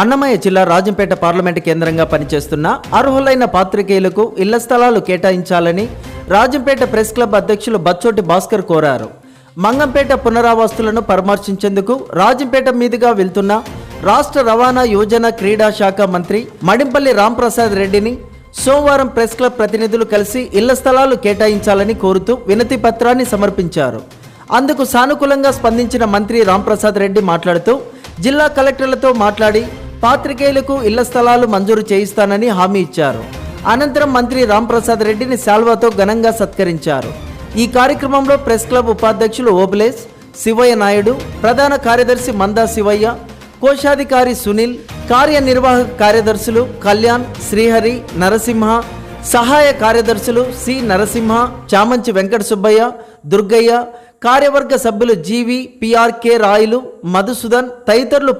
అన్నమయ్య జిల్లా రాజంపేట పార్లమెంటు కేంద్రంగా పనిచేస్తున్న అర్హులైన పాత్రికేయులకు ఇళ్ళ స్థలాలు కేటాయించాలని రాజంపేట ప్రెస్ క్లబ్ అధ్యక్షులు బచ్చోటి భాస్కర్ కోరారు. మంగంపేట పునరావాస్తులను పరామర్శించేందుకు రాజంపేట మీదుగా వెళ్తున్న రాష్ట్ర రవాణా యోజన క్రీడా శాఖ మంత్రి మడింపల్లి రాంప్రసాద్ రెడ్డిని సోమవారం ప్రెస్ క్లబ్ ప్రతినిధులు కలిసి ఇళ్ళ స్థలాలు కేటాయించాలని కోరుతూ వినతి పత్రాన్ని సమర్పించారు. అందుకు సానుకూలంగా స్పందించిన మంత్రి రాంప్రసాద్ రెడ్డి మాట్లాడుతూ జిల్లా కలెక్టర్లతో మాట్లాడి పాత్రికేయులకు ఇళ్ళ స్థలాలు మంజూరు చేయిస్తానని హామీ ఇచ్చారు. అనంతరం మంత్రి రాంప్రసాద్ రెడ్డిని శాల్వాతో ఘనంగా సత్కరించారు. ఈ కార్యక్రమంలో ప్రెస్ క్లబ్ ఉపాధ్యక్షులు ఓబులేస్ శివయ్య నాయుడు ప్రధాన కార్యదర్శి మందా శివయ్య కోశాధికారి సునీల్ కార్యనిర్వాహక కార్యదర్శులు కళ్యాణ్ శ్రీహరి నరసింహ సహాయ కార్యదర్శులు సి నరసింహ చామంచి వెంకట సుబ్బయ్య దుర్గయ్య కార్యవర్గ సభ్యులు జీవి పిఆర్కే రాయలు మధుసూదన్ తదితరులు